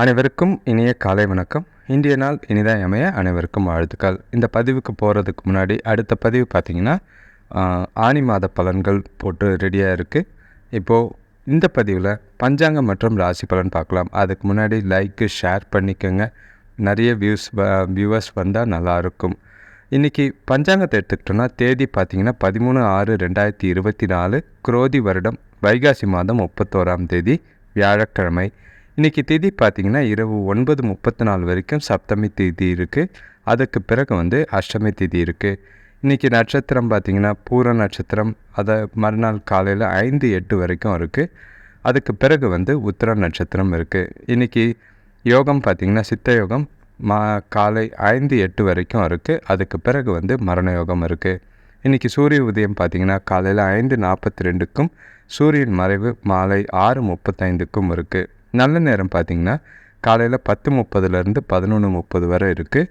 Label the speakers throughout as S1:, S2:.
S1: அனைவருக்கும் இனிய காலை வணக்கம். இந்திய நாள் இனிதாக அமைய அனைவருக்கும் வாழ்த்துக்கள். இந்த பதிவுக்கு போகிறதுக்கு முன்னாடி அடுத்த பதிவு பார்த்திங்கன்னா ஆணி ஆனி மாத பலன்கள் போட்டு ரெடியாக இருக்குது இப்போது இந்த பதிவில் பஞ்சாங்கம் மற்றும் ராசி பலன் பார்க்கலாம். அதுக்கு முன்னாடி லைக்கு ஷேர் பண்ணிக்கோங்க. நிறைய வியூஸ் வியூவர்ஸ் வந்தால் நல்லாயிருக்கும் இன்றைக்கி பஞ்சாங்கத்தை எடுத்துக்கிட்டோன்னா தேதி பார்த்தீங்கன்னா பதிமூணு ஆறு ரெண்டாயிரத்தி இருபத்தி நாலு குரோதி வருடம் வைகாசி மாதம் முப்பத்தோராம் தேதி வியாழக்கிழமை. இன்றைக்கி தேதி பார்த்திங்கன்னா இரவு ஒன்பது முப்பத்தி நாலு வரைக்கும் சப்தமி தேதி இருக்குது அதுக்கு பிறகு வந்து அஷ்டமி தேதி இருக்குது இன்றைக்கி நட்சத்திரம் பார்த்தீங்கன்னா பூர நட்சத்திரம் அதை மறுநாள் காலையில் ஐந்து எட்டு வரைக்கும் இருக்குது அதுக்கு பிறகு வந்து உத்திர நட்சத்திரம் இருக்குது இன்றைக்கி யோகம் பார்த்திங்கன்னா சித்த யோகம் மா காலை ஐந்து எட்டு வரைக்கும் இருக்குது அதுக்கு பிறகு வந்து மரண யோகம் இருக்குது இன்றைக்கி சூரிய உதயம் பார்த்திங்கன்னா காலையில் ஐந்து நாற்பத்தி ரெண்டுக்கும் சூரியன் மறைவு மாலை ஆறு முப்பத்தைந்துக்கும் இருக்குது நல்ல நேரம் பார்த்திங்கன்னா காலையில் பத்து முப்பதுலேருந்து பதினொன்று முப்பது வரை இருக்குது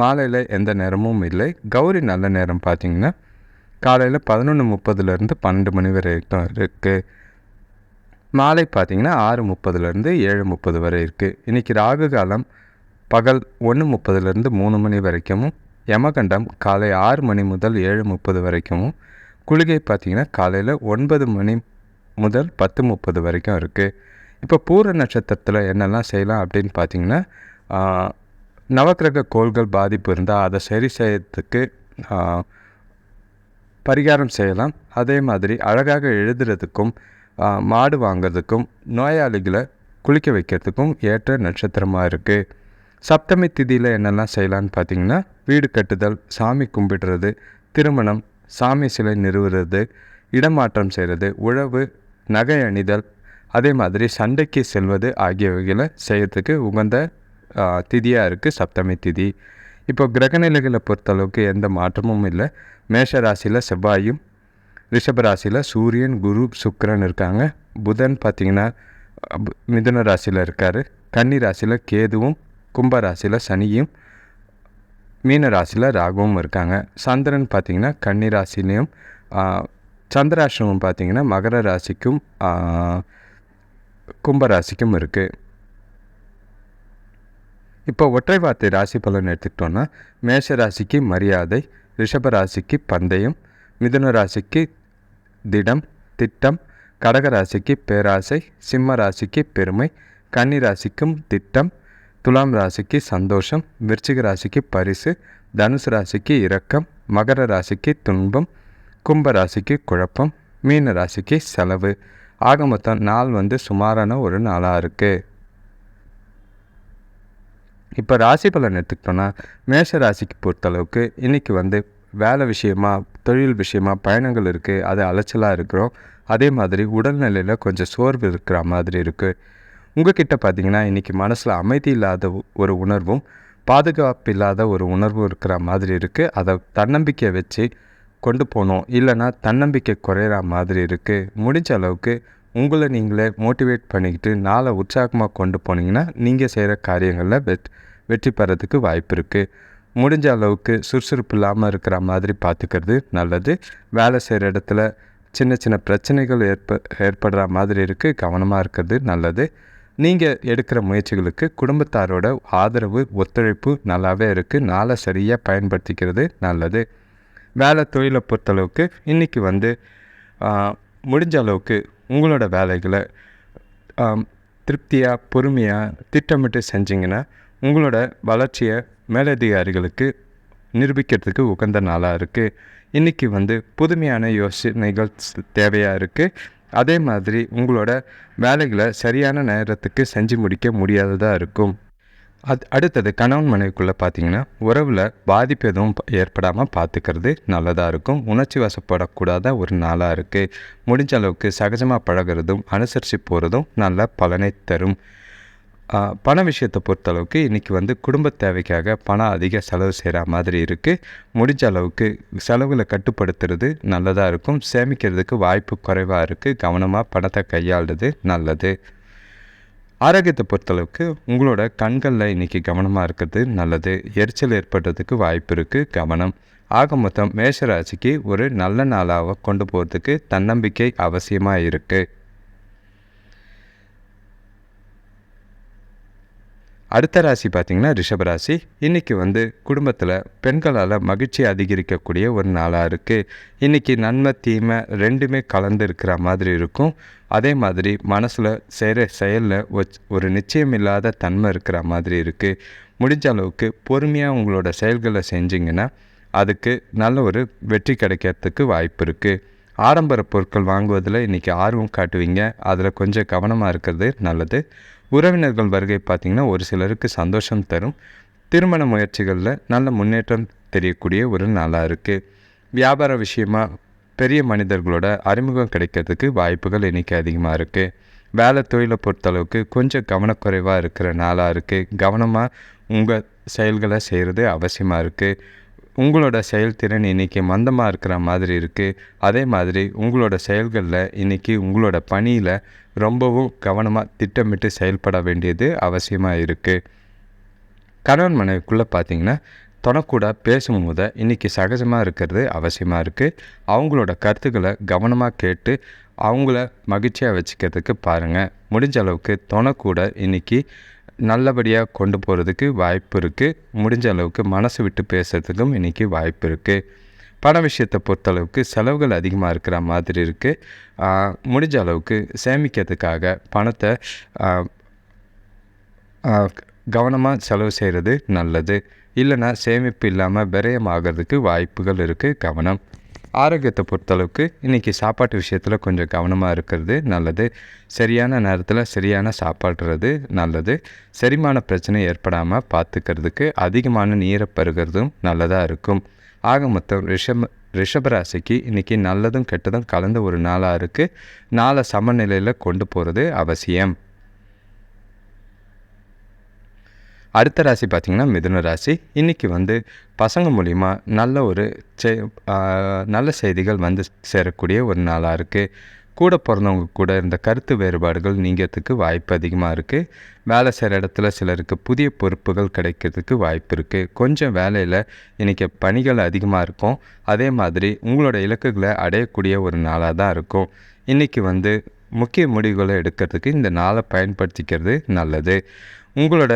S1: மாலையில் எந்த நேரமும் இல்லை. கௌரி நல்ல நேரம் பார்த்திங்கன்னா காலையில் பதினொன்று முப்பதுலேருந்து பன்னெண்டு மணி வரைக்கும் இருக்குது மாலை பார்த்தீங்கன்னா ஆறு முப்பதுலேருந்து ஏழு முப்பது வரை இருக்குது இன்றைக்கி ராகு காலம் பகல் ஒன்று முப்பதுலேருந்து மூணு மணி வரைக்கும் யமகண்டம் காலை ஆறு மணி முதல் ஏழு முப்பது வரைக்கும் குளிகை பார்த்திங்கன்னா காலையில் ஒன்பது மணி முதல் பத்து முப்பது வரைக்கும் இருக்குது இப்போ பூர நட்சத்திரத்தில் என்னெல்லாம் செய்யலாம் அப்படின்னு பார்த்தீங்கன்னா நவக்கிரக கோள்கள் பாதிப்பு இருந்தால் அதை சரி செய்யறதுக்கு பரிகாரம் செய்யலாம். அதே மாதிரி அழகாக எழுதுறதுக்கும் மாடு வாங்குறதுக்கும் நோயாளிகளை குளிக்க வைக்கிறதுக்கும் ஏற்ற நட்சத்திரமாக இருக்குது சப்தமி திதியில் என்னெல்லாம் செய்யலான்னு பார்த்தீங்கன்னா வீடு கட்டுதல் சாமி கும்பிடுறது திருமணம் சாமி சிலை நிறுவுறது இடமாற்றம் செய்கிறது உழவு நகை அணிதல். அதே மாதிரி சண்டைக்கு செல்வது ஆகியவைகளை செய்யறதுக்கு உகந்த திதியாக இருக்குது சப்தமி திதி. இப்போ கிரகநிலைகளை பொறுத்தளவுக்கு எந்த மாற்றமும் இல்லை. மேஷ ராசியில் செவ்வாயும் ரிஷப ராசியில் சூரியன் குரு சுக்கரன் இருக்காங்க. புதன் பார்த்திங்கன்னா மிதுன ராசியில் இருக்கார். கன்னி ராசியில் கேதுவும் கும்ப ராசியில் சனியும் மீன ராசியில் ராகுவும் இருக்காங்க. சந்திரன் பார்த்திங்கன்னா கன்னி ராசிலையும் சந்திராசிரமம் பார்த்திங்கன்னா மகர ராசிக்கும் கும்பராசிக்கும் இருக்குது இப்போ ஒற்றை வார்த்தை ராசி பலன் எடுத்துக்கிட்டோன்னா மேஷ ராசிக்கு மரியாதை ரிஷப ராசிக்கு பந்தயம் மிதுன ராசிக்கு திடம் திட்டம் கடக ராசிக்கு பேராசை சிம்ம ராசிக்கு பெருமை கன்னி ராசிக்கும் திட்டம் துலாம் ராசிக்கு சந்தோஷம் விருச்சிக ராசிக்கு பரிசு தனுசு ராசிக்கு இரக்கம் மகர ராசிக்கு துன்பம் கும்ப ராசிக்கு குழப்பம் மீன ராசிக்கு செலவு. ஆக மொத்தம் நாள் வந்து சுமாரான ஒரு நாளாக இருக்குது இப்போ ராசி பலன் எடுத்துக்கிட்டோன்னா மேஷ ராசிக்கு பொறுத்தளவுக்கு இன்றைக்கி வந்து வேலை விஷயமா தொழில் விஷயமா பயணங்கள் இருக்குது அது அலைச்சலாக இருக்கிறோம். அதே மாதிரி உடல்நிலையில் கொஞ்சம் சோர்வு இருக்கிற மாதிரி இருக்குது உங்ககிட்ட பார்த்தீங்கன்னா இன்றைக்கி மனசில் அமைதி இல்லாத ஒரு உணர்வும் பாதுகாப்பு இல்லாத ஒரு உணர்வும் இருக்கிற மாதிரி இருக்குது அதை தன்னம்பிக்கையை வச்சு கொண்டு போகணும் இல்லைன்னா தன்னம்பிக்கை குறையிற மாதிரி இருக்குது முடிஞ்ச அளவுக்கு உங்களை நீங்களே மோட்டிவேட் பண்ணிக்கிட்டு நாளை உற்சாகமாக கொண்டு போனீங்கன்னா நீங்கள் செய்கிற காரியங்களில் வெட் வெற்றி பெறதுக்கு வாய்ப்பு இருக்குது முடிஞ்ச அளவுக்கு சுறுசுறுப்பு இல்லாமல் இருக்கிற மாதிரி பார்த்துக்கிறது நல்லது. வேலை செய்கிற இடத்துல சின்ன சின்ன பிரச்சனைகள் ஏற்ப ஏற்படுற மாதிரி இருக்குது கவனமாக இருக்கிறது நல்லது. நீங்கள் எடுக்கிற முயற்சிகளுக்கு குடும்பத்தாரோட ஆதரவு ஒத்துழைப்பு நல்லாவே இருக்குது நாளை சரியாக பயன்படுத்திக்கிறது நல்லது. வேலை தொழிலை பொறுத்தளவுக்கு இன்றைக்கி வந்து முடிஞ்ச அளவுக்கு உங்களோட வேலைகளை திருப்தியாக பொறுமையாக திட்டமிட்டு செஞ்சிங்கன்னா உங்களோட வளர்ச்சியை மேலதிகாரிகளுக்கு நிரூபிக்கிறதுக்கு உகந்த நாளாக இருக்குது இன்றைக்கி வந்து புதுமையான யோசனைகள் தேவையாக இருக்குது அதே மாதிரி உங்களோட வேலைகளை சரியான நேரத்துக்கு செஞ்சு முடிக்க முடியாததாக இருக்கும். அது அடுத்தது கணவன் மனைவிக்குள்ளே பார்த்தீங்கன்னா உறவில் பாதிப்பு எதுவும் ப- ஏற்படாமல் பார்த்துக்கிறது நல்லதாக இருக்கும். உணர்ச்சி வசப்படக்கூடாத ஒரு நாளாக இருக்குது முடிஞ்ச அளவுக்கு சகஜமாக பழகுறதும் அனுசரித்து போகிறதும் நல்ல பலனை தரும். பண விஷயத்தை பொறுத்தளவுக்கு இன்றைக்கி வந்து குடும்ப தேவைக்காக பணம் அதிக செலவு செய்கிற மாதிரி இருக்குது முடிஞ்ச அளவுக்கு செலவுகளை கட்டுப்படுத்துறது நல்லதாக இருக்கும். சேமிக்கிறதுக்கு வாய்ப்பு குறைவாக இருக்குது கவனமாக பணத்தை கையாளுறது நல்லது. ஆரோக்கியத்தை பொறுத்தளவுக்கு உங்களோட கண்களில் இன்றைக்கி கவனமாக இருக்கிறது நல்லது. எரிச்சல் ஏற்படுறதுக்கு வாய்ப்பு இருக்குது கவனம். ஆக மொத்தம் மேஷராசிக்கு ஒரு நல்ல நாளாக கொண்டு போகிறதுக்கு தன்னம்பிக்கை அவசியமாக இருக்குது அடுத்த ராசி பார்த்திங்கன்னா ரிஷபராசி இன்றைக்கி வந்து குடும்பத்தில் பெண்களால் மகிழ்ச்சி அதிகரிக்கக்கூடிய ஒரு நாளாக இருக்குது இன்றைக்கி நன்மை தீமை ரெண்டுமே கலந்து இருக்கிற மாதிரி இருக்கும். அதே மாதிரி மனசில் செய்கிற செயலில் ஒரு நிச்சயம் இல்லாத தன்மை இருக்கிற மாதிரி இருக்குது முடிஞ்ச அளவுக்கு பொறுமையாக உங்களோட செயல்களை செஞ்சிங்கன்னா அதுக்கு நல்ல ஒரு வெற்றி கிடைக்கிறதுக்கு வாய்ப்பு இருக்குது ஆடம்பர பொருட்கள் வாங்குவதில் இன்றைக்கி ஆர்வம் காட்டுவீங்க. அதில் கொஞ்சம் கவனமாக இருக்கிறது நல்லது. உறவினர்கள் வருகை பார்த்திங்கன்னா ஒரு சிலருக்கு சந்தோஷம் தரும். திருமண முயற்சிகளில் நல்ல முன்னேற்றம் தெரியக்கூடிய ஒரு நாளாக இருக்குது வியாபார விஷயமாக பெரிய மனிதர்களோட அறிமுகம் கிடைக்கிறதுக்கு வாய்ப்புகள் இன்றைக்கி அதிகமாக இருக்குது வேலை தொழிலை பொறுத்தளவுக்கு கொஞ்சம் கவனக்குறைவாக இருக்கிற நாளாக இருக்குது கவனமாக உங்கள் செயல்களை செய்கிறது அவசியமாக இருக்குது உங்களோட செயல்திறன் இன்றைக்கி மந்தமாக இருக்கிற மாதிரி இருக்குது அதே மாதிரி உங்களோட செயல்களில் இன்றைக்கி உங்களோட பணியில் ரொம்பவும் கவனமாக திட்டமிட்டு செயல்பட வேண்டியது அவசியமாக இருக்குது கணவன் மனைவிக்குள்ளே பார்த்தீங்கன்னா தொணக்கூட பேசும்போது இன்றைக்கி சகஜமாக இருக்கிறது அவசியமாக இருக்குது அவங்களோட கருத்துக்களை கவனமாக கேட்டு அவங்கள மகிழ்ச்சியாக வச்சுக்கிறதுக்கு பாருங்கள் முடிஞ்ச அளவுக்கு தொணக்கூட இன்றைக்கி நல்லபடியாக கொண்டு போகிறதுக்கு வாய்ப்பு இருக்குது முடிஞ்ச அளவுக்கு மனசு விட்டு பேசுகிறதுக்கும் இன்றைக்கி வாய்ப்பு இருக்குது பண விஷயத்தை பொறுத்தளவுக்கு செலவுகள் அதிகமாக இருக்கிற மாதிரி இருக்குது முடிஞ்ச அளவுக்கு சேமிக்கிறதுக்காக பணத்தை கவனமாக செலவு செய்கிறது நல்லது. இல்லைன்னா சேமிப்பு இல்லாமல் விரயமாகிறதுக்கு வாய்ப்புகள் இருக்குது கவனம். ஆரோக்கியத்தை பொறுத்தளவுக்கு இன்றைக்கி சாப்பாட்டு விஷயத்தில் கொஞ்சம் கவனமாக இருக்கிறது நல்லது. சரியான நேரத்தில் சரியான சாப்பாடுறது நல்லது. செரிமான பிரச்சனை ஏற்படாமல் பார்த்துக்கிறதுக்கு அதிகமான நீரை பருகிறதும் நல்லதாக இருக்கும். ஆக மொத்தம் ரிஷப ரிஷபராசிக்கு இன்றைக்கி நல்லதும் கெட்டதும் கலந்த ஒரு நாளாக இருக்குது நாளை சமநிலையில் கொண்டு போகிறது அவசியம். அடுத்த ராசி பார்த்திங்கன்னா மிதுன ராசி. இன்றைக்கி வந்து பசங்க மூலிமா நல்ல ஒரு செ நல்ல செய்திகள் வந்து சேரக்கூடிய ஒரு நாளாக இருக்குது கூட பிறந்தவங்க கூட இருந்த கருத்து வேறுபாடுகள் நீங்கிறதுக்கு வாய்ப்பு அதிகமாக இருக்குது வேலை செய்கிற இடத்துல சிலருக்கு புதிய பொறுப்புகள் கிடைக்கிறதுக்கு வாய்ப்பு இருக்குது கொஞ்சம் வேலையில் இன்றைக்கி பணிகள் அதிகமாக இருக்கும். அதே மாதிரி உங்களோட இலக்குகளை அடையக்கூடிய ஒரு நாளாக தான் இருக்கும். இன்றைக்கி வந்து முக்கிய முடிவுகளை எடுக்கிறதுக்கு இந்த நாளை பயன்படுத்திக்கிறது நல்லது. உங்களோட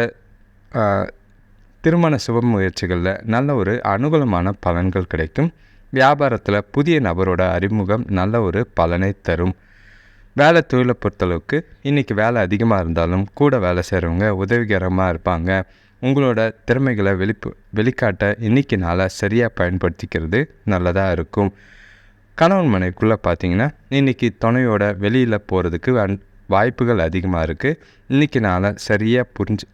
S1: திருமண சுப முயற்சிகளில் நல்ல ஒரு அனுகூலமான பலன்கள் கிடைக்கும். வியாபாரத்தில் புதிய நபரோட அறிமுகம் நல்ல ஒரு பலனை தரும். வேலை தொழிலை பொறுத்தளவுக்கு இன்றைக்கி வேலை அதிகமாக இருந்தாலும் கூட வேலை செய்கிறவங்க உதவிகரமாக இருப்பாங்க. உங்களோட திறமைகளை வெளிப்பு வெளிக்காட்ட இன்றைக்கி நாளை சரியாக பயன்படுத்திக்கிறது நல்லதாக இருக்கும். கணவன் மனைக்குள்ளே பார்த்தீங்கன்னா இன்றைக்கி துணையோட வெளியில் போகிறதுக்கு வாய்ப்புகள் அதிகமாக இருக்குது இன்றைக்கி நாளை சரியாக புரிஞ்சு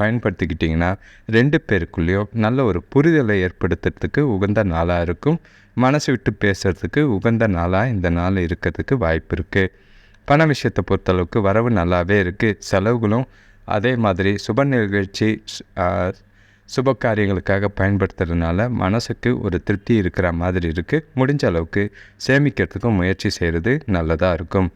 S1: பயன்படுத்திக்கிட்டிங்கன்னா ரெண்டு பேருக்குள்ளேயும் நல்ல ஒரு புரிதலை ஏற்படுத்துறதுக்கு உகந்த நாளாக இருக்கும். மனசு விட்டு பேசுகிறதுக்கு உகந்த நாளாக இந்த நாள் இருக்கிறதுக்கு வாய்ப்பு இருக்குது பண விஷயத்தை பொறுத்தளவுக்கு வரவு நல்லாவே இருக்குது செலவுகளும் அதே மாதிரி சுப நிகழ்ச்சி சுப காரியங்களுக்காக பயன்படுத்துறதுனால மனசுக்கு ஒரு திருப்தி இருக்கிற மாதிரி இருக்குது முடிஞ்ச அளவுக்கு சேமிக்கிறதுக்கும் முயற்சி செய்கிறது நல்லதாக இருக்கும்.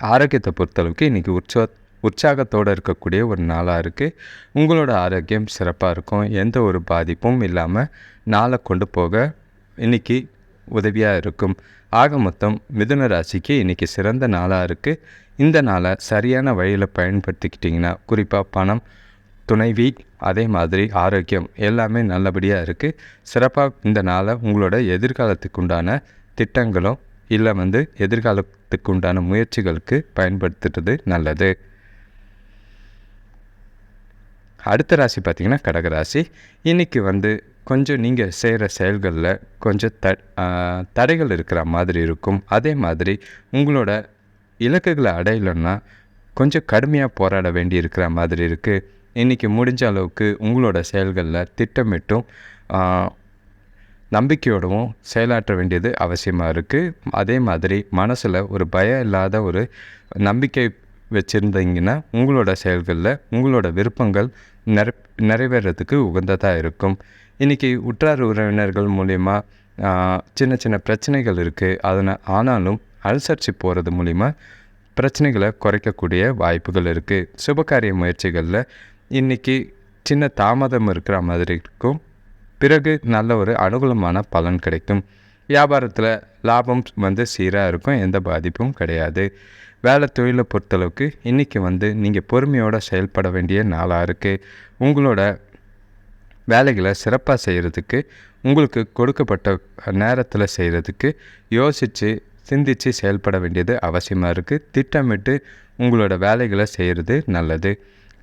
S1: ஆரோக்கியத்தை பொறுத்தளவுக்கு இன்றைக்கி உற்சா உற்சாகத்தோடு இருக்கக்கூடிய ஒரு நாளாக இருக்குது உங்களோட ஆரோக்கியம் சிறப்பாக இருக்கும். எந்த ஒரு பாதிப்பும் இல்லாமல் நாளை கொண்டு போக இன்றைக்கி உதவியாக இருக்கும். ஆக மொத்தம் மிதுன ராசிக்கு இன்றைக்கி சிறந்த நாளாக இருக்குது இந்த நாளை சரியான வழியில் பயன்படுத்திக்கிட்டிங்கன்னா குறிப்பாக பணம் துணைவி அதே மாதிரி ஆரோக்கியம் எல்லாமே நல்லபடியாக இருக்குது சிறப்பாக இந்த நாளை உங்களோட எதிர்காலத்துக்கு உண்டான திட்டங்களும் இல்லை வந்து எதிர்காலத்துக்கு உண்டான முயற்சிகளுக்கு பயன்படுத்துறது நல்லது. அடுத்த ராசி பார்த்திங்கன்னா கடகராசி இன்றைக்கி வந்து கொஞ்சம் நீங்கள் செய்கிற செயல்களில் கொஞ்சம் த தடைகள் இருக்கிற மாதிரி இருக்கும். அதே மாதிரி உங்களோட இலக்குகளை அடையலைன்னா கொஞ்சம் கடுமையாக போராட வேண்டி இருக்கிற மாதிரி இருக்குது இன்றைக்கி முடிஞ்ச அளவுக்கு உங்களோட செயல்களில் திட்டமிட்டும் நம்பிக்கையோடவும் செயலாற்ற வேண்டியது அவசியமாக இருக்குது அதே மாதிரி மனசில் ஒரு பயம் இல்லாத ஒரு நம்பிக்கை வச்சுருந்தீங்கன்னா உங்களோட செயல்களில் உங்களோட விருப்பங்கள் நிறை நிறைவேறதுக்கு உகந்ததாக இருக்கும். இன்றைக்கி உற்றார் உறவினர்கள் மூலிமா சின்ன சின்ன பிரச்சனைகள் இருக்குது அதனால் ஆனாலும் அனுசரித்து போகிறது மூலிமா பிரச்சனைகளை குறைக்கக்கூடிய வாய்ப்புகள் இருக்குது சுபகாரிய முயற்சிகளில் இன்றைக்கி சின்ன தாமதம் இருக்கிற மாதிரி இருக்கும் பிறகு நல்ல ஒரு அனுகூலமான பலன் கிடைக்கும். வியாபாரத்தில் லாபம் வந்து சீராக இருக்கும் எந்த பாதிப்பும் கிடையாது. வேலை தொழிலை பொறுத்தளவுக்கு இன்றைக்கி வந்து நீங்கள் பொறுமையோடு செயல்பட வேண்டிய நாளாக இருக்குது உங்களோட வேலைகளை சிறப்பாக செய்கிறதுக்கு உங்களுக்கு கொடுக்கப்பட்ட நேரத்தில் செய்கிறதுக்கு யோசித்து சிந்தித்து செயல்பட வேண்டியது அவசியமாக இருக்குது திட்டமிட்டு உங்களோட வேலைகளை செய்கிறது நல்லது.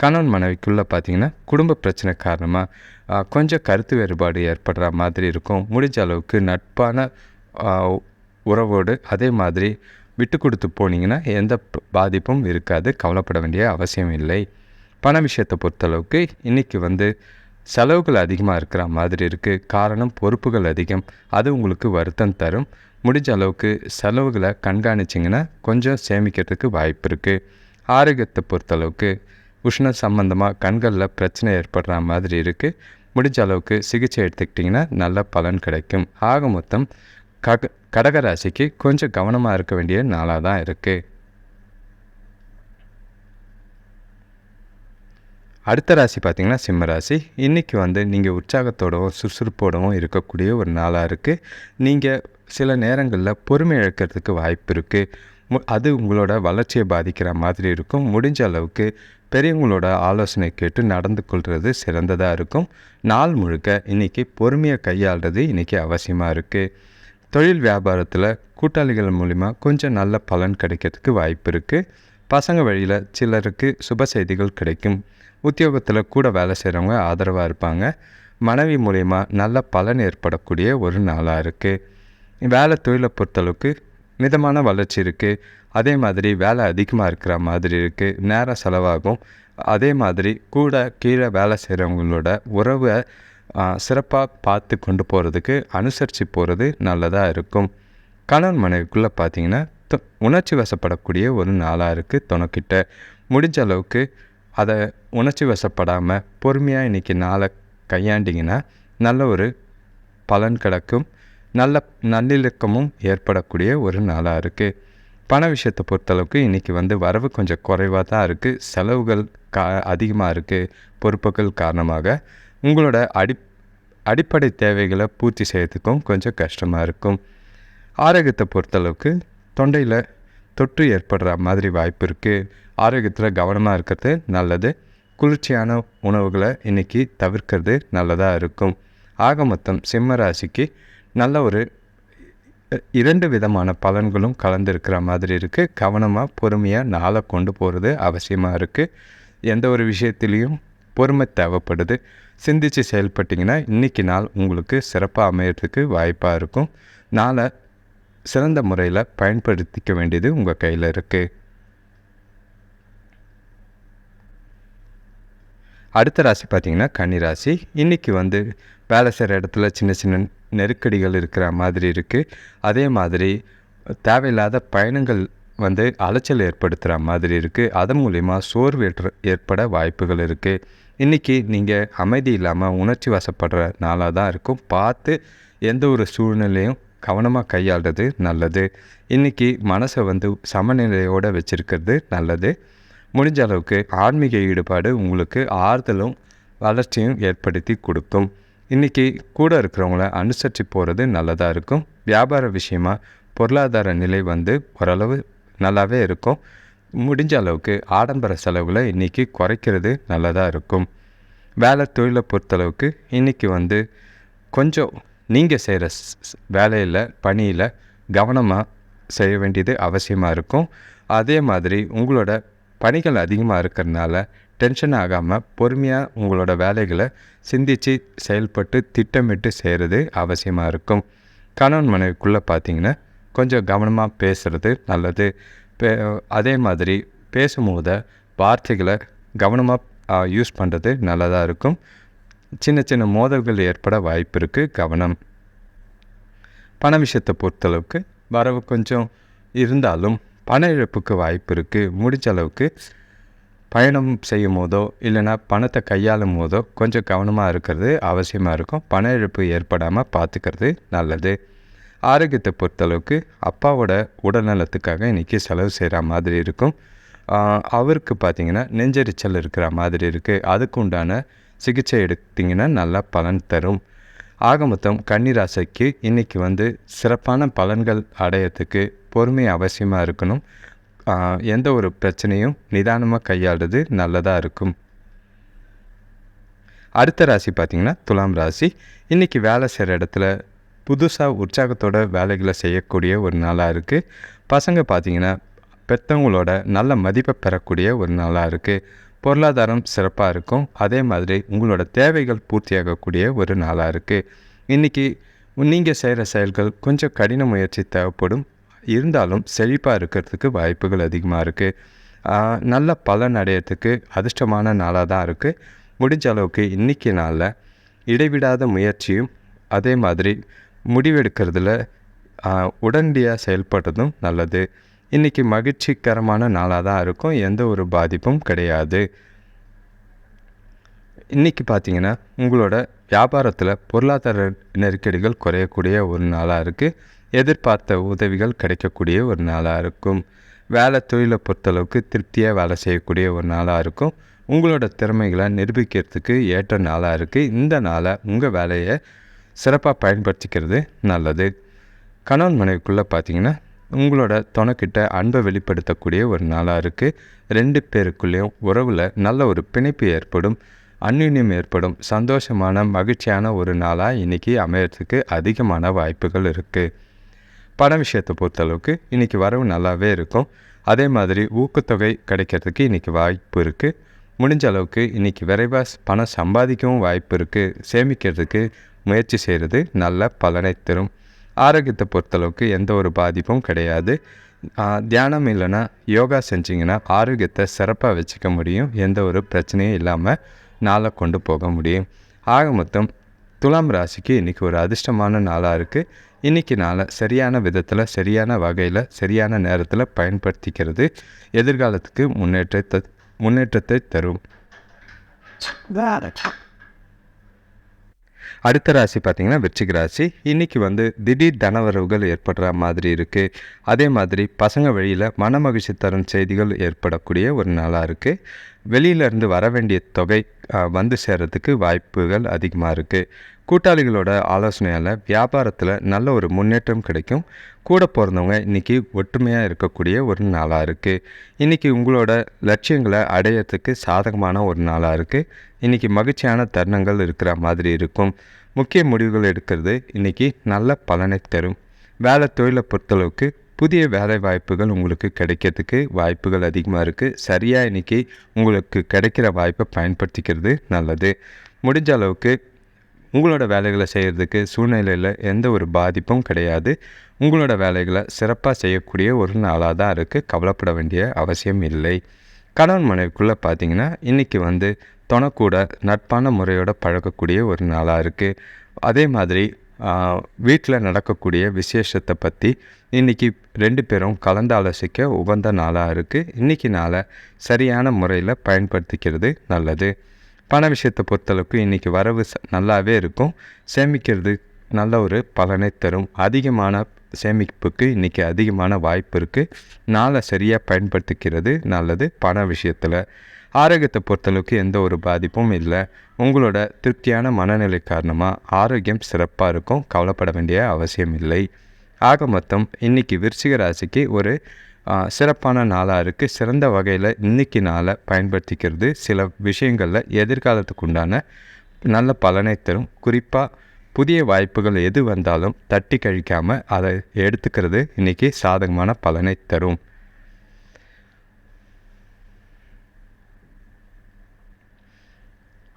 S1: கணவன் மனைவிக்குள்ளே பார்த்தீங்கன்னா குடும்ப பிரச்சனை காரணமாக கொஞ்சம் கருத்து வேறுபாடு ஏற்படுற மாதிரி இருக்கும். முடிஞ்ச அளவுக்கு நட்பான உறவோடு அதே மாதிரி விட்டு கொடுத்து போனீங்கன்னா எந்த பாதிப்பும் இருக்காது. கவலைப்பட வேண்டிய அவசியம் இல்லை. பண விஷயத்தை பொறுத்தளவுக்கு இன்றைக்கி வந்து செலவுகள் அதிகமாக இருக்கிற மாதிரி இருக்குது காரணம் பொறுப்புகள் அதிகம். அது உங்களுக்கு வருத்தம் தரும். முடிஞ்ச அளவுக்கு செலவுகளை கண்காணிச்சிங்கன்னா கொஞ்சம் சேமிக்கிறதுக்கு வாய்ப்பு இருக்குது ஆரோக்கியத்தை பொறுத்தளவுக்கு உஷ்ண சம்பந்தமாக கண்களில் பிரச்சனை ஏற்படுற மாதிரி இருக்குது முடிஞ்ச அளவுக்கு சிகிச்சை எடுத்துக்கிட்டிங்கன்னா நல்ல பலன் கிடைக்கும். ஆக மொத்தம் கக கடகராசிக்கு கொஞ்சம் கவனமாக இருக்க வேண்டிய நாளாக தான் இருக்குது அடுத்த ராசி பார்த்திங்கன்னா சிம்ம ராசி. இன்றைக்கி வந்து நீங்கள் உற்சாகத்தோடவும் சுறுசுறுப்போடவும் இருக்கக்கூடிய ஒரு நாளாக இருக்குது நீங்கள் சில நேரங்களில் பொறுமை இழக்கிறதுக்கு வாய்ப்பு இருக்குது அது உங்களோட வளர்ச்சியை பாதிக்கிற மாதிரி இருக்கும். முடிஞ்ச அளவுக்கு பெரியவங்களோட ஆலோசனை கேட்டு நடந்து கொள்வது சிறந்ததாக இருக்கும். நாள் முழுக்க இன்றைக்கி பொறுமையை கையாளுறது இன்றைக்கி அவசியமாக இருக்குது தொழில் வியாபாரத்தில் கூட்டாளிகள் மூலிமா கொஞ்சம் நல்ல பலன் கிடைக்கிறதுக்கு வாய்ப்பு இருக்குது பசங்க வழியில் சிலருக்கு சுப செய்திகள் கிடைக்கும். உத்தியோகத்தில் கூட வேலை செய்கிறவங்க ஆதரவாக இருப்பாங்க. மனைவி மூலிமா நல்ல பலன் ஏற்படக்கூடிய ஒரு நாளாக இருக்குது வேலை தொழிலை பொறுத்தளவுக்கு மிதமான வளர்ச்சி இருக்குது அதே மாதிரி வேலை அதிகமாக இருக்கிற மாதிரி இருக்குது நேரம் செலவாகும். அதே மாதிரி கூட கீழே வேலை செய்கிறவங்களோட உறவை சிறப்பாக பார்த்து கொண்டு போகிறதுக்கு அனுசரித்து போகிறது நல்லதாக இருக்கும். கணவன் மனைவிக்குள்ளே பார்த்தீங்கன்னா தொ- உணர்ச்சி வசப்படக்கூடிய ஒரு நாளாக இருக்குது துணைக்கிட்ட. முடிஞ்ச அளவுக்கு அதை உணர்ச்சி வசப்படாமல் பொறுமையாக இன்றைக்கி நாளை கையாண்டிங்கன்னா நல்ல ஒரு பலன் கிடக்கும். நல்ல நல்லிழக்கமும் ஏற்படக்கூடிய ஒரு நாளாக இருக்குது பண விஷயத்தை பொறுத்தளவுக்கு இன்றைக்கி வந்து வரவு கொஞ்சம் குறைவாக தான் இருக்குது செலவுகள் கா அதிகமாக இருக்குது பொறுப்புகள் காரணமாக உங்களோட அடி அடிப்படை தேவைகளை பூர்த்தி செய்யறதுக்கும் கொஞ்சம் கஷ்டமாக இருக்கும். ஆரோக்கியத்தை பொறுத்தளவுக்கு தொண்டையில் தொற்று ஏற்படுற மாதிரி வாய்ப்பு இருக்குது ஆரோக்கியத்தில் கவனமாக இருக்கிறது நல்லது. குளிர்ச்சியான உணவுகளை இன்றைக்கி தவிர்க்கிறது நல்லதாக இருக்கும். ஆக மொத்தம் சிம்ம ராசிக்கு நல்ல ஒரு இரண்டு விதமான பலன்களும் கலந்துருக்கிற மாதிரி இருக்குது கவனமாக பொறுமையாக நாளை கொண்டு போகிறது அவசியமாக இருக்குது எந்த ஒரு விஷயத்துலேயும் பொறுமை தேவைப்படுது. சிந்தித்து செயல்பட்டிங்கன்னா இன்றைக்கி நாள் உங்களுக்கு சிறப்பாக அமையறதுக்கு வாய்ப்பாக இருக்கும். நாளை சிறந்த முறையில் பயன்படுத்திக்க வேண்டியது உங்கள் கையில் இருக்குது அடுத்த ராசி பார்த்தீங்கன்னா கன்னி ராசி இன்றைக்கி வந்து வேலை செய்கிற இடத்துல சின்ன சின்ன நெருக்கடிகள் இருக்கிற மாதிரி இருக்குது அதே மாதிரி தேவையில்லாத பயணங்கள் வந்து அலைச்சல் ஏற்படுத்துகிற மாதிரி இருக்குது அதன் மூலிமா சோர்வு ஏற்ற ஏற்பட வாய்ப்புகள் இருக்குது இன்றைக்கி நீங்கள் அமைதி இல்லாமல் உணர்ச்சி வசப்படுற நாளாக தான் இருக்கும். பார்த்து எந்த ஒரு சூழ்நிலையும் கவனமாக கையாளுறது நல்லது. இன்றைக்கி மனசை வந்து சமநிலையோடு வச்சுருக்கிறது நல்லது. முடிஞ்ச அளவுக்கு ஆன்மீக ஈடுபாடு உங்களுக்கு ஆறுதலும் வளர்ச்சியும் ஏற்படுத்தி கொடுக்கும். இன்றைக்கி கூட இருக்கிறவங்கள அனுசரித்து போகிறது நல்லதாக இருக்கும். வியாபார விஷயமா பொருளாதார நிலை வந்து ஓரளவு நல்லாவே இருக்கும். முடிஞ்ச அளவுக்கு ஆடம்பர செலவுகளை இன்றைக்கி குறைக்கிறது நல்லதாக இருக்கும். வேலை தொழிலை பொறுத்தளவுக்கு இன்றைக்கி வந்து கொஞ்சம் நீங்கள் செய்கிற வேலையில் பணியில் கவனமாக செய்ய வேண்டியது அவசியமாக இருக்கும். அதே மாதிரி உங்களோட பணிகள் அதிகமாக இருக்கிறதுனால டென்ஷன் ஆகாமல் பொறுமையாக உங்களோட வேலைகளை சிந்தித்து செயல்பட்டு திட்டமிட்டு செய்கிறது அவசியமாக இருக்கும். கணவன் மனைவிக்குள்ளே பார்த்தீங்கன்னா கொஞ்சம் கவனமாக பேசுகிறது நல்லது. பே அதே மாதிரி பேசும்போது வார்த்தைகளை கவனமாக யூஸ் பண்ணுறது நல்லதாக இருக்கும். சின்ன சின்ன மோதல்கள் ஏற்பட வாய்ப்பு இருக்குது கவனம். பண விஷயத்தை பொறுத்தளவுக்கு வரவு கொஞ்சம் இருந்தாலும் பண இழப்புக்கு வாய்ப்பு இருக்குது முடிஞ்ச அளவுக்கு பயணம் செய்யும் போதோ இல்லைன்னா பணத்தை கையாளும் போதோ கொஞ்சம் கவனமாக இருக்கிறது அவசியமாக இருக்கும். பண இழப்பு ஏற்படாமல் பார்த்துக்கிறது நல்லது. ஆரோக்கியத்தை பொறுத்தளவுக்கு அப்பாவோட உடல்நலத்துக்காக இன்றைக்கி செலவு செய்கிற மாதிரி இருக்கும். அவருக்கு பார்த்திங்கன்னா நெஞ்செரிச்சல் இருக்கிற மாதிரி இருக்குது அதுக்கு உண்டான சிகிச்சை எடுத்திங்கன்னா நல்லா பலன் தரும். ஆக மொத்தம் கன்னிராசைக்கு இன்றைக்கி வந்து சிறப்பான பலன்கள் அடையறதுக்கு பொறுமை அவசியமாக இருக்கணும். எந்த ஒரு பிரச்சனையும் நிதானமாக கையாளுறது நல்லதாக இருக்கும். அடுத்த ராசி பார்த்திங்கன்னா துலாம் ராசி. இன்றைக்கி வேலை செய்கிற இடத்துல புதுசாக உற்சாகத்தோட வேலைகளை செய்யக்கூடிய ஒரு நாளாக இருக்குது பசங்க பார்த்திங்கன்னா பெற்றவங்களோட நல்ல மதிப்பை பெறக்கூடிய ஒரு நாளாக இருக்குது பொருளாதாரம் சிறப்பாக இருக்கும். அதே மாதிரி உங்களோட தேவைகள் பூர்த்தியாகக்கூடிய ஒரு நாளாக இருக்குது இன்றைக்கி நீங்கள் செய்கிற செயல்கள் கொஞ்சம் கடின முயற்சி தேவைப்படும். இருந்தாலும் செழிப்பாக இருக்கிறதுக்கு வாய்ப்புகள் அதிகமாக இருக்குது நல்ல பலன் அடையிறதுக்கு அதிர்ஷ்டமான நாளாக தான் இருக்குது முடிஞ்ச அளவுக்கு இன்றைக்கி நாளில் இடைவிடாத முயற்சியும் அதே மாதிரி முடிவெடுக்கிறதுல உடனடியாக செயல்படுறதும் நல்லது. இன்றைக்கி மகிழ்ச்சிகரமான நாளாக தான் இருக்கும். எந்த ஒரு பாதிப்பும் கிடையாது. இன்றைக்கி பார்த்தீங்கன்னா உங்களோட வியாபாரத்தில் பொருளாதார நெருக்கடிகள் குறையக்கூடிய ஒரு நாளாக இருக்குது எதிர்பார்த்த உதவிகள் கிடைக்கக்கூடிய ஒரு நாளாக இருக்கும். வேலை தொழிலை பொறுத்தளவுக்கு திருப்தியாக வேலை செய்யக்கூடிய ஒரு நாளாக இருக்கும். உங்களோட திறமைகளை நிரூபிக்கிறதுக்கு ஏற்ற நாளாக இருக்குது இந்த நாளை உங்கள் வேலையை சிறப்பாக பயன்படுத்திக்கிறது நல்லது. கணவன் மனைவிக்குள்ளே பார்த்தீங்கன்னா உங்களோட துணைக்கிட்ட அன்பை வெளிப்படுத்தக்கூடிய ஒரு நாளாக இருக்குது ரெண்டு பேருக்குள்ளேயும் உறவில் நல்ல ஒரு பிணைப்பு ஏற்படும். அந்யுன்யம் ஏற்படும். சந்தோஷமான மகிழ்ச்சியான ஒரு நாளாக இன்றைக்கி அமையறதுக்கு அதிகமான வாய்ப்புகள் இருக்குது பண விஷயத்தை பொறுத்தளவுக்கு இன்றைக்கி வரவு நல்லாவே இருக்கும். அதே மாதிரி ஊக்கத்தொகை கிடைக்கிறதுக்கு இன்றைக்கி வாய்ப்பு இருக்குது முடிஞ்ச அளவுக்கு இன்றைக்கி விரைவாக பணம் சம்பாதிக்கவும் வாய்ப்பு இருக்குது சேமிக்கிறதுக்கு முயற்சி செய்கிறது நல்ல பலனை தரும். ஆரோக்கியத்தை பொறுத்தளவுக்கு எந்த ஒரு பாதிப்பும் கிடையாது. தியானம் இல்லைன்னா யோகா செஞ்சிங்கன்னா ஆரோக்கியத்தை சிறப்பாக வச்சுக்க முடியும். எந்த ஒரு பிரச்சனையும் இல்லாமல் நாளை கொண்டு போக முடியும். ஆக மொத்தம் துலாம் ராசிக்கு இன்றைக்கி ஒரு அதிர்ஷ்டமான நாளாக இருக்குது இன்றைக்கி நாளை சரியான விதத்தில் சரியான வகையில் சரியான நேரத்தில் பயன்படுத்திக்கிறது எதிர்காலத்துக்கு முன்னேற்றத்தை முன்னேற்றத்தை தரும். அடுத்த ராசி பார்த்திங்கன்னா விருச்சிக ராசி. இன்றைக்கி வந்து திடீர் தனவரவுகள் ஏற்படுற மாதிரி இருக்குது அதே மாதிரி பசங்க வழியில் மனமகிழ்ச்சி தரும் செய்திகள் ஏற்படக்கூடிய ஒரு நாளாக இருக்குது வெளியிலேருந்து வர வேண்டிய தொகை வந்து சேர்கிறதுக்கு வாய்ப்புகள் அதிகமாக இருக்குது கூட்டாளிகளோட ஆலோசனையால் வியாபாரத்தில் நல்ல ஒரு முன்னேற்றம் கிடைக்கும். கூட பிறந்தவங்க இன்றைக்கி ஒற்றுமையாக இருக்கக்கூடிய ஒரு நாளாக இருக்குது இன்றைக்கி உங்களோட லட்சியங்களை அடையிறதுக்கு சாதகமான ஒரு நாளாக இருக்குது இன்றைக்கி மகிழ்ச்சியான தருணங்கள் இருக்கிற மாதிரி இருக்கும். முக்கிய முடிவுகள் எடுக்கிறது இன்றைக்கி நல்ல பலனை தரும். வேலை தொழிலை பொறுத்தளவுக்கு புதிய வேலை வாய்ப்புகள் உங்களுக்கு கிடைக்கிறதுக்கு வாய்ப்புகள் அதிகமாக இருக்குது சரியாக இன்றைக்கி உங்களுக்கு கிடைக்கிற வாய்ப்பை பயன்படுத்திக்கிறது நல்லது. முடிஞ்ச அளவுக்கு உங்களோட வேலைகளை செய்கிறதுக்கு சூழ்நிலையில் எந்த ஒரு பாதிப்பும் கிடையாது. உங்களோட வேலைகளை சிறப்பாக செய்யக்கூடிய ஒரு நாளாக தான் இருக்குது கவலைப்பட வேண்டிய அவசியம் இல்லை. கணவன் மனைவிக்குள்ளே பார்த்தீங்கன்னா இன்றைக்கி வந்து தொணக்கூட நட்பான முறையோட பழகக்கூடிய ஒரு நாளாக இருக்குது அதே மாதிரி வீட்டில் நடக்கக்கூடிய விசேஷத்தை பற்றி இன்றைக்கி ரெண்டு பேரும் கலந்து ஆலோசிக்க உகந்த நாளாக இருக்குது இன்றைக்கி நாளை சரியான முறையில் பயன்படுத்திக்கிறது நல்லது. பண விஷயத்தை பொறுத்தளவுக்கு இன்றைக்கி வரவு நல்லாவே இருக்கும். சேமிக்கிறது நல்ல ஒரு பலனை தரும். அதிகமான சேமிப்புக்கு இன்றைக்கி அதிகமான வாய்ப்பு இருக்குது நாளை சரியாக பயன்படுத்திக்கிறது நல்லது. பண விஷயத்தில் ஆரோக்கியத்தை பொறுத்தளவுக்கு எந்த ஒரு பாதிப்பும் இல்லை. உங்களோட திருப்தியான மனநிலை காரணமாக ஆரோக்கியம் சிறப்பாக இருக்கும் கவலைப்பட வேண்டிய அவசியம் இல்லை. ஆக மொத்தம் இன்றைக்கி விருச்சிக ராசிக்கு ஒரு சிறப்பான நாளாக இருக்குது சிறந்த வகையில் இன்றைக்கி நாளை பயன்படுத்திக்கிறது. சில விஷயங்களில் எதிர்காலத்துக்கு உண்டான நல்ல பலனை தரும். குறிப்பாக புதிய வாய்ப்புகள் எது வந்தாலும் தட்டி கழிக்காமல் அதை எடுத்துக்கிறது இன்றைக்கி சாதகமான பலனை தரும்.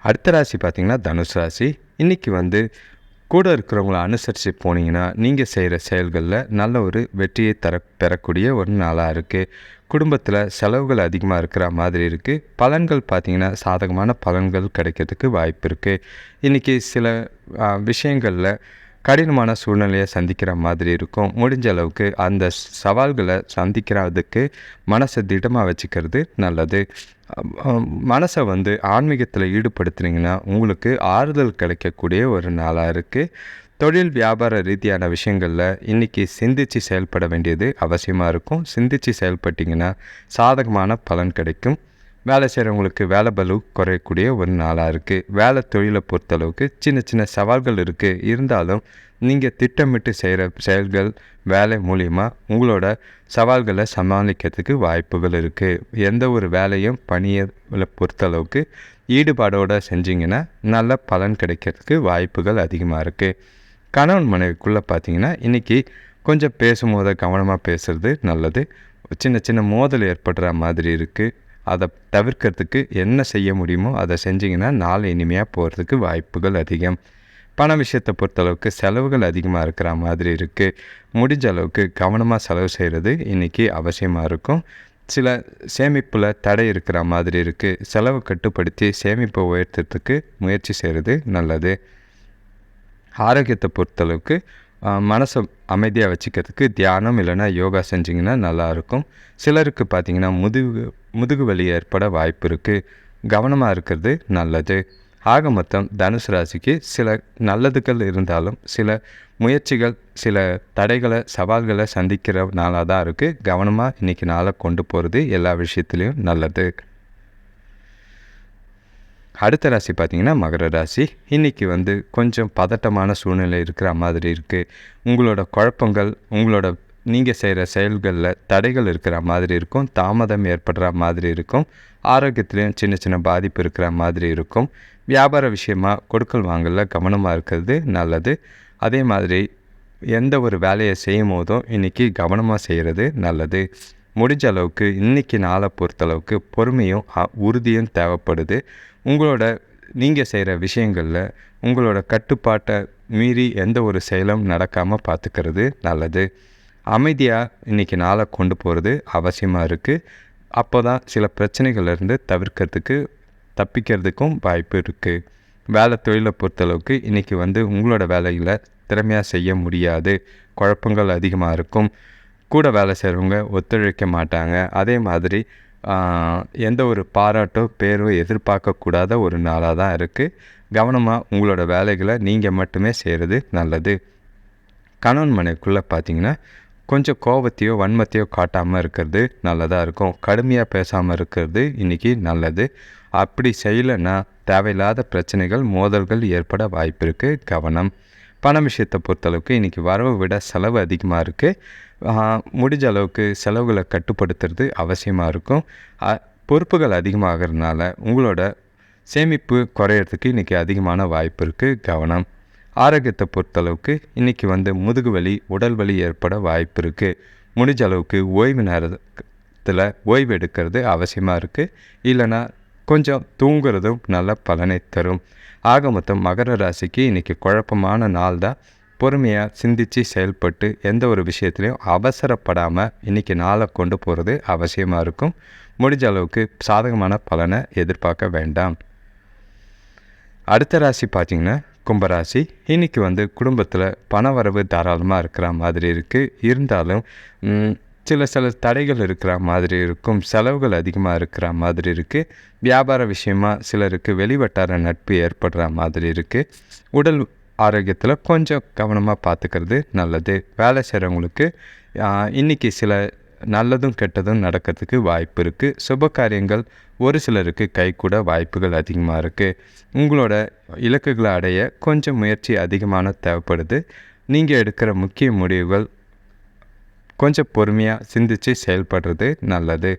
S1: அடுத்த ராசி பார்த்திங்கன்னா தனுஷ் ராசி. இன்றைக்கி வந்து கூட இருக்கிறவங்கள அனுசரித்து போனீங்கன்னா நீங்கள் செய்கிற செயல்களில் நல்ல ஒரு வெற்றியை தர பெறக்கூடிய ஒரு நாளாக இருக்குது குடும்பத்தில் செலவுகள் அதிகமாக இருக்கிற மாதிரி இருக்குது பலன்கள் பார்த்திங்கன்னா சாதகமான பலன்கள் கிடைக்கிறதுக்கு வாய்ப்பு இருக்குது இன்றைக்கி சில விஷயங்களில் கடினமான சூழ்நிலையை சந்திக்கிற மாதிரி இருக்கும். முடிஞ்ச அளவுக்கு அந்த சவால்களை சந்திக்கிறதுக்கு மனசை திடமாக வச்சுக்கிறது நல்லது. மனசை வந்து ஆன்மீகத்தில் ஈடுபடுத்துனீங்கன்னா உங்களுக்கு ஆறுதல் கிடைக்கக்கூடிய ஒரு நாளாக இருக்குது தொழில் வியாபார ரீதியான விஷயங்களில் இன்றைக்கி சிந்தித்து செயல்பட வேண்டியது அவசியமாக இருக்கும். சிந்தித்து செயல்பட்டிங்கன்னா சாதகமான பலன் கிடைக்கும். வேலை செய்கிறவங்களுக்கு வேலை பலு குறையக்கூடிய ஒரு நாளாக இருக்குது வேலை தொழிலை பொறுத்தளவுக்கு சின்ன சின்ன சவால்கள் இருக்குது இருந்தாலும் நீங்கள் திட்டமிட்டு செய்கிற செயல்கள் வேலை மூலிமா உங்களோட சவால்களை சமாளிக்கிறதுக்கு வாய்ப்புகள் இருக்குது எந்த ஒரு வேலையும் பணியை பொறுத்தளவுக்கு ஈடுபாடோடு செஞ்சிங்கன்னா நல்ல பலன் கிடைக்கிறதுக்கு வாய்ப்புகள் அதிகமாக இருக்குது கணவன் மனைவிக்குள்ளே பார்த்தீங்கன்னா இன்றைக்கி கொஞ்சம் பேசும்போது கவனமாக பேசுகிறது நல்லது. சின்ன சின்ன மோதல் ஏற்படுற மாதிரி இருக்குது அதை தவிர்க்கிறதுக்கு என்ன செய்ய முடியுமோ அதை செஞ்சிங்கன்னா நாள் இனிமையாக போகிறதுக்கு வாய்ப்புகள் அதிகம். பண விஷயத்தை பொறுத்தளவுக்கு செலவுகள் அதிகமாக இருக்கிற மாதிரி இருக்குது முடிஞ்ச அளவுக்கு கவனமாக செலவு செய்கிறது இன்றைக்கி அவசியமாக இருக்கும். சில சேமிப்பில் தடை இருக்கிற மாதிரி இருக்குது செலவு கட்டுப்படுத்தி சேமிப்பை உயர்த்துறதுக்கு முயற்சி செய்கிறது நல்லது. ஆரோக்கியத்தை பொறுத்தளவுக்கு மனசை அமைதியாக வச்சுக்கிறதுக்கு தியானம் இல்லைன்னா யோகா செஞ்சிங்கன்னா நல்லாயிருக்கும் சிலருக்கு பார்த்திங்கன்னா முதுகு முதுகு வலி ஏற்பட வாய்ப்பு இருக்குது கவனமாக இருக்கிறது நல்லது. ஆக மொத்தம் தனுசு ராசிக்கு சில நல்லதுகள் இருந்தாலும் சில முயற்சிகள் சில தடைகளை சவால்களை சந்திக்கிற நாளாக தான் இருக்குது கவனமாக இன்றைக்கி நாளை கொண்டு போகிறது எல்லா விஷயத்துலேயும் நல்லது. அடுத்த ராசி பார்த்திங்கன்னா மகர ராசி. இன்றைக்கி வந்து கொஞ்சம் பதட்டமான சூழ்நிலை இருக்கிற மாதிரி இருக்குது உங்களோட குழப்பங்கள் உங்களோட நீங்கள் செய்கிற செயல்களில் தடைகள் இருக்கிற மாதிரி இருக்கும் தாமதம் ஏற்படுற மாதிரி இருக்கும் ஆரோக்கியத்துலேயும் சின்ன சின்ன பாதிப்பு இருக்கிற மாதிரி இருக்கும். வியாபார விஷயமாக கொடுக்கல் வாங்கலில் கவனமாக இருக்கிறது நல்லது. அதே மாதிரி எந்த ஒரு வேலையை செய்யும் போதும் இன்றைக்கி கவனமாக செய்கிறது நல்லது. முடிஞ்ச அளவுக்கு இன்றைக்கி நாளை பொறுத்தளவுக்கு பொறுமையும் உறுதியும் தேவைப்படுது. உங்களோட நீங்கள் செய்கிற விஷயங்களில் உங்களோட கட்டுப்பாட்டை மீறி எந்த ஒரு செயலும் நடக்காமல் பார்த்துக்கிறது நல்லது. அமைதியாக இன்றைக்கி நாளை கொண்டு போகிறது அவசியமாக இருக்குது அப்போ தான் சில பிரச்சனைகள்லேருந்து தவிர்க்கிறதுக்கு தப்பிக்கிறதுக்கும் வாய்ப்பு இருக்குது வேலை தொழிலை பொறுத்தளவுக்கு இன்றைக்கி வந்து உங்களோட வேலையில் திறமையாக செய்ய முடியாது. குழப்பங்கள் அதிகமாக இருக்கும். கூட வேலை செய்கிறவங்க ஒத்துழைக்க மாட்டாங்க. அதே மாதிரி எந்த ஒரு பாராட்டோ பேரோ எதிர்பார்க்கக்கூடாத ஒரு நாளாக தான் இருக்குது கவனமாக உங்களோட வேலைகளை நீங்கள் மட்டுமே செய்கிறது நல்லது. கணவன் மனைக்குள்ளே பார்த்தீங்கன்னா கொஞ்சம் கோபத்தையோ வன்மத்தையோ காட்டாமல் இருக்கிறது நல்லதாக இருக்கும். கடுமையாக பேசாமல் இருக்கிறது இன்றைக்கி நல்லது. அப்படி செய்யலைன்னா தேவையில்லாத பிரச்சனைகள் மோதல்கள் ஏற்பட வாய்ப்பு இருக்குது கவனம். பண விஷயத்தை பொறுத்தளவுக்கு இன்றைக்கி வரவை விட செலவு அதிகமாக இருக்குது முடிஞ்ச அளவுக்கு செலவுகளை கட்டுப்படுத்துறது அவசியமாக இருக்கும். பொறுப்புகள் அதிகமாகிறதுனால உங்களோட சேமிப்பு குறையிறதுக்கு இன்றைக்கி அதிகமான வாய்ப்பு இருக்குது கவனம். ஆரோக்கியத்தை பொறுத்தளவுக்கு இன்றைக்கி வந்து முதுகு வலி உடல் வலி ஏற்பட வாய்ப்பு இருக்குது முடிஞ்ச அளவுக்கு ஓய்வு நேரத்தில் ஓய்வு எடுக்கிறது அவசியமாக இருக்குது இல்லைனா கொஞ்சம் தூங்குறதும் நல்ல பலனை தரும். ஆக மொத்தம் மகர ராசிக்கு இன்றைக்கி குழப்பமான நாள் தான் பொறுமையாக சிந்தித்து செயல்பட்டு எந்த ஒரு விஷயத்துலையும் அவசரப்படாமல் இன்றைக்கி நாளை கொண்டு போகிறது அவசியமாக இருக்கும். முடிஞ்ச அளவுக்கு சாதகமான பலனை எதிர்பார்க்க வேண்டாம். அடுத்த ராசி பார்த்திங்கன்னா கும்பராசி இன்றைக்கி வந்து குடும்பத்தில் பணவரவு தாராளமாக இருக்கிற மாதிரி இருக்குது இருந்தாலும் சில சில தடைகள் இருக்கிற மாதிரி இருக்கும். செலவுகள் அதிகமாக இருக்கிற மாதிரி இருக்குது வியாபார விஷயமாக சிலருக்கு வெளிவட்டார நட்பு ஏற்படுற மாதிரி இருக்குது உடல் ஆரோக்கியத்தில் கொஞ்சம் கவனமாக பார்த்துக்கிறது நல்லது. வேலை செய்கிறவங்களுக்கு இன்றைக்கி சில நல்லதும் கெட்டதும் நடக்கிறதுக்கு வாய்ப்பு இருக்குது சுப காரியங்கள் ஒரு சிலருக்கு கை கூட வாய்ப்புகள் அதிகமாக இருக்குது உங்களோட இலக்குகளை அடைய கொஞ்சம் முயற்சி அதிகமான தேவைப்படுது. நீங்கள் எடுக்கிற முக்கிய முடிவுகள் கொஞ்சம் பொறுமையாக சிந்தித்து செயல்படுறது நல்லது.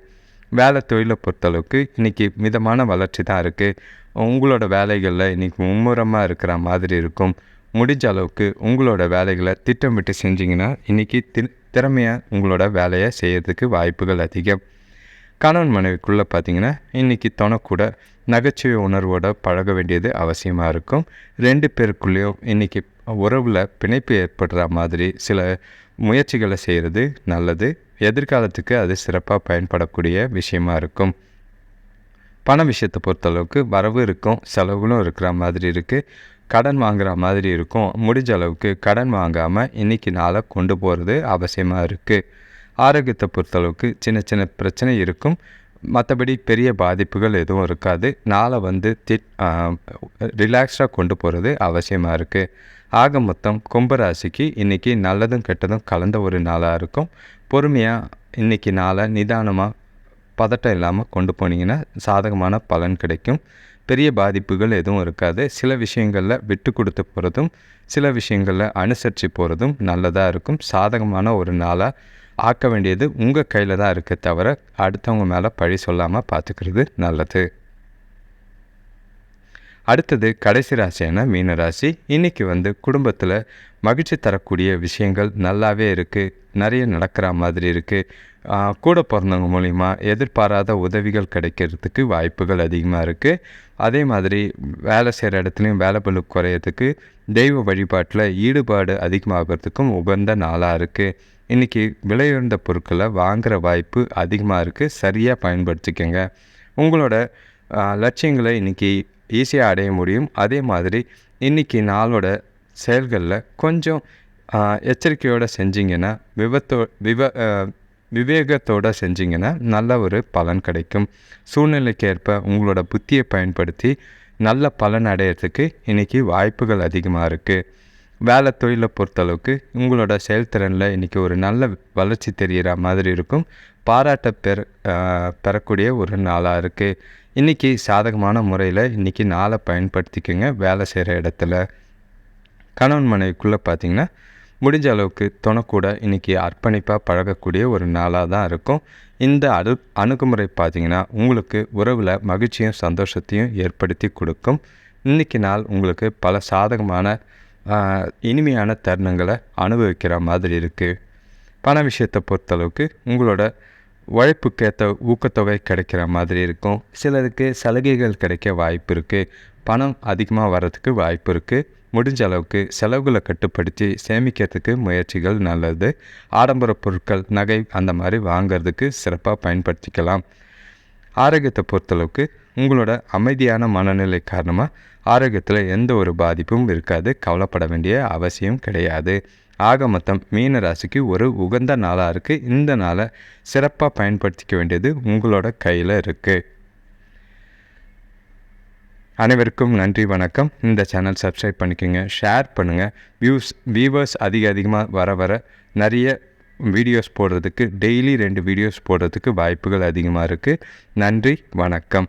S1: வேலை தொழிலை பொறுத்தளவுக்கு இன்றைக்கி மிதமான வளர்ச்சி தான் இருக்குது உங்களோட வேலைகளில் இன்றைக்கி மும்முரமாக இருக்கிற மாதிரி இருக்கும். முடிஞ்ச அளவுக்கு உங்களோட வேலைகளை திட்டமிட்டு செஞ்சிங்கன்னா இன்றைக்கி தி திறமையாக உங்களோட வேலையை செய்கிறதுக்கு வாய்ப்புகள் அதிகம். கணவன் மனைவிக்குள்ளே பார்த்தீங்கன்னா இன்றைக்கி தொணக்கூட நகைச்சுவை உணர்வோடு பழக வேண்டியது அவசியமாக இருக்கும். ரெண்டு பேருக்குள்ளேயும் இன்றைக்கி உறவில் பிணைப்பு ஏற்படுற மாதிரி சில முயற்சிகளை செய்கிறது நல்லது. எதிர்காலத்துக்கு அது சிறப்பாக பயன்படக்கூடிய விஷயமா இருக்கும். பண விஷயத்தை பொறுத்தளவுக்கு வரவு இருக்கும் செலவுகளும் இருக்கிற மாதிரி இருக்குது கடன் வாங்குகிற மாதிரி இருக்கும். முடிஞ்ச அளவுக்கு கடன் வாங்காமல் இன்றைக்கி நாளை கொண்டு போகிறது அவசியமாக இருக்குது ஆரோக்கியத்தை பொறுத்தளவுக்கு சின்ன சின்ன பிரச்சனை இருக்கும். மற்றபடி பெரிய பாதிப்புகள் எதுவும் இருக்காது. நாளை வந்து தி ரிலாக்ஸ்டாக கொண்டு போகிறது அவசியமாக இருக்குது ஆக மொத்தம் கும்பராசிக்கு இன்றைக்கி நல்லதும் கெட்டதும் கலந்த ஒரு நாளாக இருக்கும். பொறுமையாக இன்றைக்கி நாளை நிதானமாக பதட்டம் இல்லாமல் கொண்டு போனீங்கன்னா சாதகமான பலன் கிடைக்கும். பெரிய பாதிப்புகள் எதுவும் இருக்காது. சில விஷயங்களில் விட்டு கொடுத்து போகிறதும் சில விஷயங்களில் அனுசரித்து போகிறதும் நல்லதாக இருக்கும். சாதகமான ஒரு நாளாக ஆக்க வேண்டியது உங்கள் கையில் தான் இருக்குது தவிர அடுத்தவங்க மேலே பழி சொல்லாமல் பார்த்துக்கிறது நல்லது. அடுத்தது கடைசி ராசியான மீன ராசி. இன்றைக்கி வந்து குடும்பத்தில் மகிழ்ச்சி தரக்கூடிய விஷயங்கள் நல்லாவே இருக்குது நிறைய நடக்கிற மாதிரி இருக்குது கூட பிறந்தவங்க மூலிமா எதிர்பாராத உதவிகள் கிடைக்கிறதுக்கு வாய்ப்புகள் அதிகமாக இருக்குது அதே மாதிரி வேலை செய்கிற இடத்துலையும் வேலை பலு குறையிறதுக்கு தெய்வ வழிபாட்டில் ஈடுபாடு அதிகமாகிறதுக்கும் உகந்த நாளாக இருக்குது இன்றைக்கி விலையுயர்ந்த பொருட்களை வாங்குகிற வாய்ப்பு அதிகமாக இருக்குது சரியாக பயன்படுத்திக்கோங்க. உங்களோட லட்சியங்களை இன்றைக்கி ஈஸியாக அடைய முடியும். அதே மாதிரி இன்றைக்கி நாளோட செயல்களில் கொஞ்சம் எச்சரிக்கையோடு செஞ்சிங்கன்னா விபத்தோ விவ விவேகத்தோடு செஞ்சிங்கன்னா நல்ல ஒரு பலன் கிடைக்கும். சூழ்நிலைக்கு ஏற்ப உங்களோட புத்தியை பயன்படுத்தி நல்ல பலன் அடையிறதுக்கு இன்றைக்கி வாய்ப்புகள் அதிகமாக இருக்குது வேலை தொழிலை பொறுத்தளவுக்கு உங்களோட செயல்திறனில் இன்றைக்கி ஒரு நல்ல வளர்ச்சி தெரிகிற மாதிரி இருக்கும். பாராட்ட பெற பெறக்கூடிய ஒரு நாளாக இருக்குது இன்றைக்கி சாதகமான முறையில் இன்றைக்கி நாளை பயன்படுத்திக்கோங்க வேலை செய்கிற இடத்துல. கணவன் மனைவிக்குள்ளே பார்த்திங்கன்னா முடிஞ்ச அளவுக்கு துணைக்கூட இன்றைக்கி அர்ப்பணிப்பாக பழகக்கூடிய ஒரு நாளாக தான் இருக்கும். இந்த அணு அணுகுமுறை பார்த்திங்கன்னா உங்களுக்கு உறவில் மகிழ்ச்சியும் சந்தோஷத்தையும் ஏற்படுத்தி கொடுக்கும். இன்றைக்கி நாள் உங்களுக்கு பல சாதகமான இனிமையான தருணங்களை அனுபவிக்கிற மாதிரி இருக்குது பண விஷயத்தை பொறுத்தளவுக்கு உங்களோட உழைப்புக்கேற்ற ஊக்கத்தொகை கிடைக்கிற மாதிரி இருக்கும். சிலருக்கு சலுகைகள் கிடைக்க வாய்ப்பு இருக்குது பணம் அதிகமாக வர்றதுக்கு வாய்ப்பு இருக்குது முடிஞ்ச அளவுக்கு செலவுகளை கட்டுப்படுத்தி சேமிக்கிறதுக்கு முயற்சிகள் நல்லது. ஆடம்பர பொருட்கள் நகை அந்த மாதிரி வாங்கிறதுக்கு சிறப்பாக பயன்படுத்திக்கலாம். ஆரோக்கியத்தை பொறுத்தளவுக்கு உங்களோட அமைதியான மனநிலை காரணமாக ஆரோக்கியத்தில் எந்த ஒரு பாதிப்பும் இருக்காது கவலைப்பட வேண்டிய அவசியம் கிடையாது. ஆக மொத்தம் மீன ராசிக்கு ஒரு உகந்த நாளாக இருக்குது இந்த நாளை சிறப்பாக பயன்படுத்திக்க வேண்டியது உங்களோட கையில் இருக்குது அனைவருக்கும் நன்றி வணக்கம். இந்த சேனல் சப்ஸ்கிரைப் பண்ணிக்கோங்க ஷேர் பண்ணுங்கள் வியூஸ் வியூவர்ஸ் அதிக அதிகமாக வர வர நிறைய வீடியோஸ் போடுறதுக்கு டெய்லி ரெண்டு வீடியோஸ் போடுறதுக்கு வாய்ப்புகள் அதிகமாக இருக்குது நன்றி வணக்கம்.